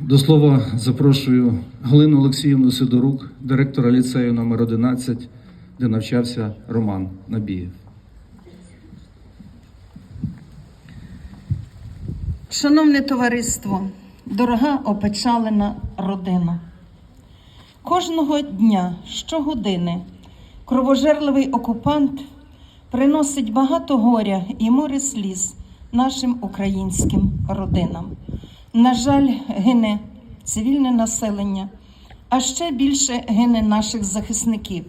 До слова запрошую Галину Олексіївну Сидорук, директора ліцею номер 11, де навчався Роман Набієв. Шановне товариство, дорога опечалена родина. Кожного дня, щогодини, кровожерливий окупант приносить багато горя і море сліз нашим українським родинам. На жаль, гине цивільне населення, а ще більше гине наших захисників,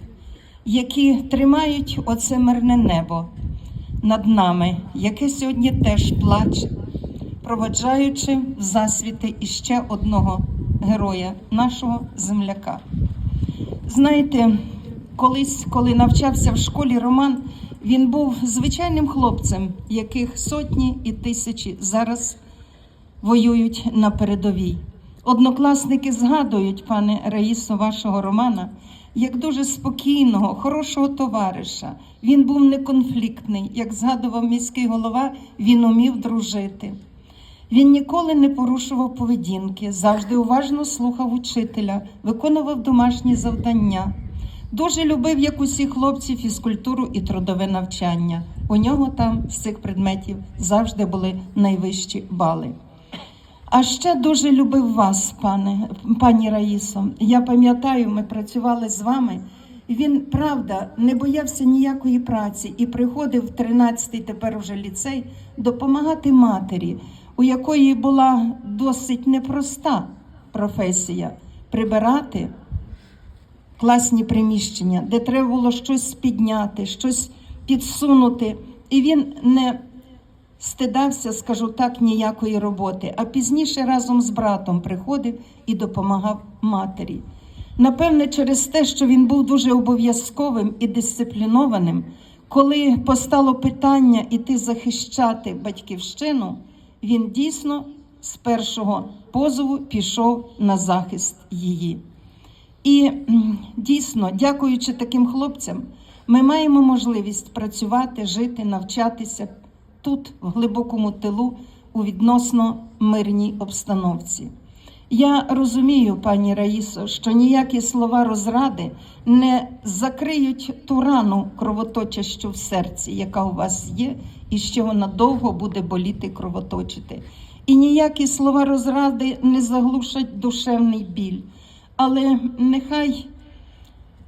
які тримають оце мирне небо над нами, яке сьогодні теж плаче проводжаючи засвіти іще одного героя, нашого земляка. Знаєте, колись, коли навчався в школі Роман, він був звичайним хлопцем, яких сотні і тисячі зараз воюють на передовій. Однокласники згадують, пане Раїсо, вашого Романа, як дуже спокійного, хорошого товариша. Він був неконфліктний, як згадував міський голова, він умів дружити. Він ніколи не порушував поведінки, завжди уважно слухав учителя, виконував домашні завдання. Дуже любив, як усі хлопці, фізкультуру і трудове навчання. У нього там з цих предметів завжди були найвищі бали. А ще дуже любив вас, пане, пані Раїсо. Я пам'ятаю, ми працювали з вами. Він, правда, не боявся ніякої праці і приходив в 13-й тепер вже ліцей допомагати матері, у якої була досить непроста професія прибирати класні приміщення, де треба було щось підняти, щось підсунути. І він не стидався, скажу так, ніякої роботи, а пізніше разом з братом приходив і допомагав матері. Напевне, через те, що він був дуже обов'язковим і дисциплінованим, коли постало питання іти захищати батьківщину, він дійсно з першого позову пішов на захист її. І дійсно, дякуючи таким хлопцям, ми маємо можливість працювати, жити, навчатися тут, в глибокому тилу, у відносно мирній обстановці. Я розумію, пані Раїсо, що ніякі слова розради не закриють ту рану кровоточащу в серці, яка у вас є, і що вона довго буде боліти кровоточити. І ніякі слова розради не заглушать душевний біль. Але нехай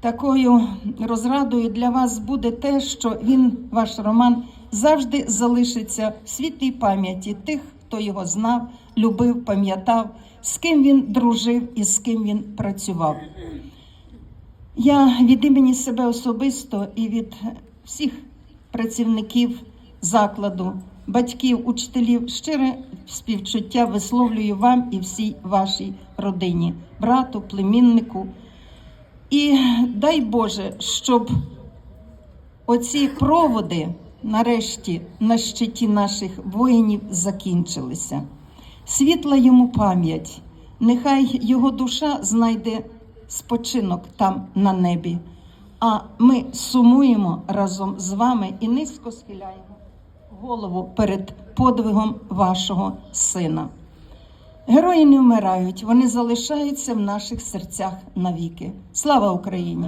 такою розрадою для вас буде те, що він, ваш роман, завжди залишиться в світлій пам'яті тих, хто його знав, любив, пам'ятав, з ким він дружив і з ким він працював. Я від імені себе особисто і від всіх працівників закладу, батьків, учителів щире співчуття висловлюю вам і всій вашій родині, брату, племіннику. І дай Боже, щоб оці проводи нарешті на щиті наших воїнів закінчилися. Світла йому пам'ять, нехай його душа знайде спочинок там на небі. А ми сумуємо разом з вами і низько схиляємо голову перед подвигом вашого сина. Герої не вмирають, вони залишаються в наших серцях навіки. Слава Україні!